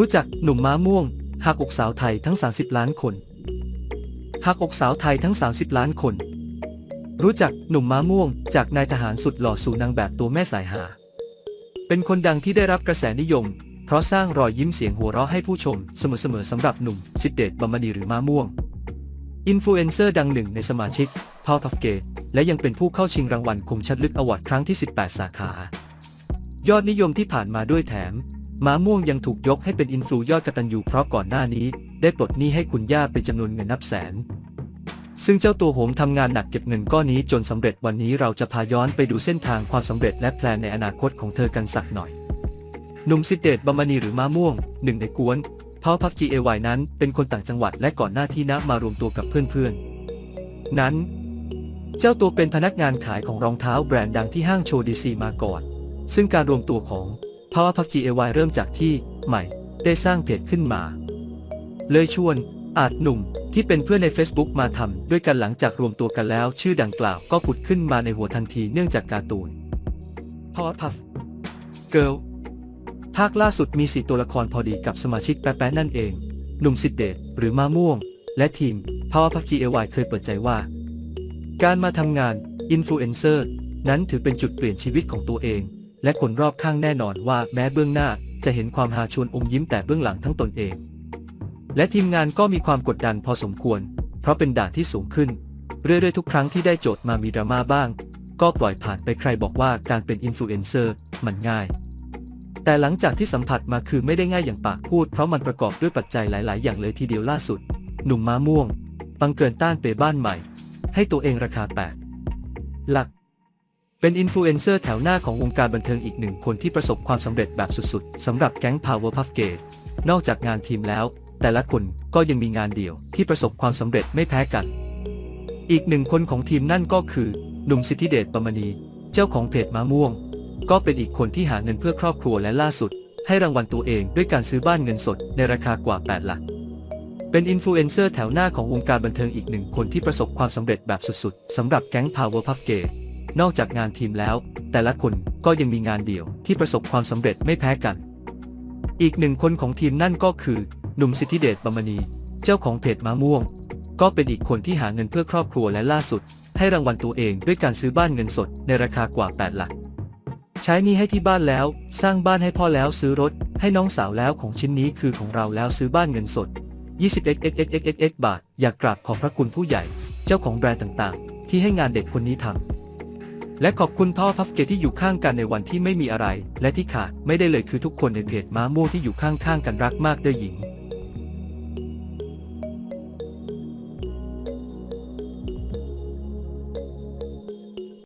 รู้จักหนุ่มม้าม่วงหักอกสาวไทยทั้ง 30 ล้านคนหักอกสาวไทยทั้ง 30 ล้านคน รู้จักหนุ่มม้าม่วง จากนายทหารสุดหล่อสู่นางแบบตัวแม่สายหา เป็นคนดังที่ได้รับกระแสนิยม เพราะสร้างรอยยิ้มเสียงหัวเราะให้ผู้ชม เสมอๆสำหรับหนุ่มสิทธิเดชบำมณีหรือม้าม่วง อินฟลูเอนเซอร์ดังหนึ่งในสมาชิก p o w p u f g a t e และยังเป็นผู้เข้าชิงรางวัลคมชัดลึกอวอร์ดครั้งที่ 18 สาขา ยอดนิยมที่ผ่านมาด้วยแถม ม้าม่วงยังถูกยกให้เป็นอินฟลูยอดกตัญญูเพราะก่อนหน้านี้ ได้ปลดหนี้ให้คุณย่าเป็นจำนวนเงินนับแสน ซึ่งเจ้าตัวโหมทำงานหนักเก็บเงินก้อนนี้จนสำเร็จวันนี้เราจะพาย้อนไปดูเส้นทางความสำเร็จและแพลนในอนาคตของเธอกันสักหน่อยหนุ่มสิเดชบำมณีหรือม้าม่วงหนึ่งในกวนเพาพัก GAY นั้นเป็นคนต่างจังหวัดและก่อนหน้าที่นะมารวมตัวกับเพื่อนๆ นั้น เจ้าตัวเป็นพนักงานขายของรองเท้าแบรนด์ดังที่ห้างโชว์ดีซีมาก่อน ซึ่งการรวมตัวของ Power p u b GAY เริ่มจากที่ใหม่ได้สร้างเพจขึ้นมา เลยชวนอาจหนุ่มที่เป็นเพื่อนใน Facebook มาทำด้วยกันหลังจากรวมตัวกันแล้ว ชื่อดังกล่าวก็ผุดขึ้นมาในหัวทันทีเนื่องจากการ์ตูน Power Puff Girl ภาคล่าสุดมี4ตัวละครพอดีกับสมาชิกแป๊ะนั่นเอง หนุ่มสิทธเดชหรือมาม่วง และทีม Power Puff GAY เคยเปิดใจว่า การมาทำงานอินฟลูเอนเซอร์นั้นถือเป็นจุดเปลี่ยนชีวิตของตัวเอง และคนรอบข้างแน่นอนว่าแม้เบื้องหน้าจะเห็นความหาชวนอมยิ้มแต่เบื้องหลังทั้งตนเอง และทีมงานก็มีความกดดันพอสมควร เพราะเป็นด่านที่สูงขึ้น เรื่อยๆทุกครั้งที่ได้โจทย์มามีดราม่าบ้าง ก็ปล่อยผ่านไปใครบอกว่าการเป็นอินฟลูเอนเซอร์มันง่าย แต่หลังจากที่สัมผัสมาคือไม่ได้ง่ายอย่างปากพูด เพราะมันประกอบด้วยปัจจัยหลาย ๆ อย่างเลยทีเดียวล่าสุด หนุ่มม้าม่วงบังเกินต้านเปบ้านใหม่ ให้ตัวเองราคา 8 หลัก เป็นอินฟลูเอนเซอร์แถวหน้าของวงการบันเทิงอีกหนึ่งคนที่ประสบความสำเร็จแบบสุดๆสำหรับแก๊ง Powerpuff g a t e นอกจากงานทีมแล้ว แต่ละคนก็ยังมีงานเดี่ยวที่ประสบความสำเร็จไม่แพ้กัน อีกหนึ่งคนของทีมนั่นก็คือหนุ่มสิทธิเดชประมณี เจ้าของเพจม้าม่วง ก็เป็นอีกคนที่หาเงินเพื่อครอบครัวและล่าสุด ให้รางวัลตัวเองด้วยการซื้อบ้านเงินสดในราคากว่า 8 หลักเป็นอินฟลูเอนเซอร์แถวหน้าของวงการบันเทิงอีกหนึ่งคนที่ประสบความสำเร็จแบบสุดๆสำหรับแก๊ง Powerpuff g a t e นอกจากงานทีมแล้ว แต่ละคนก็ยังมีงานเดี่ยวที่ประสบความสำเร็จไม่แพ้กัน อีกหนึ่งคนของทีมนั่นก็คือ หนุ่มสิทธิเดชบำมณี เจ้าของเพจม้าม่วง ก็เป็นอีกคนที่หาเงินเพื่อครอบครัวและล่าสุด ให้รางวัลตัวเองด้วยการซื้อบ้านเงินสดในราคากว่า 8 หลัก ใช้นี้ให้ที่บ้านแล้ว สร้างบ้านให้พ่อแล้วซื้อรถ ให้น้องสาวแล้วของชิ้นนี้คือของเราแล้วซื้อบ้านเงินสด 20xxxxx บาท อยากกราบขอบพระคุณผู้ใหญ่ เจ้าของแบรนด์ต่างๆ ที่ให้งานเด็กคนนี้ทำ และขอบคุณพ่อพัฟเกตที่อยู่ข้างกันในวันที่ไม่มีอะไร และที่ขาดไม่ได้เลยคือทุกคนในเพจม้าม่วงที่อยู่ข้างๆกันรักมากเด้อหญิง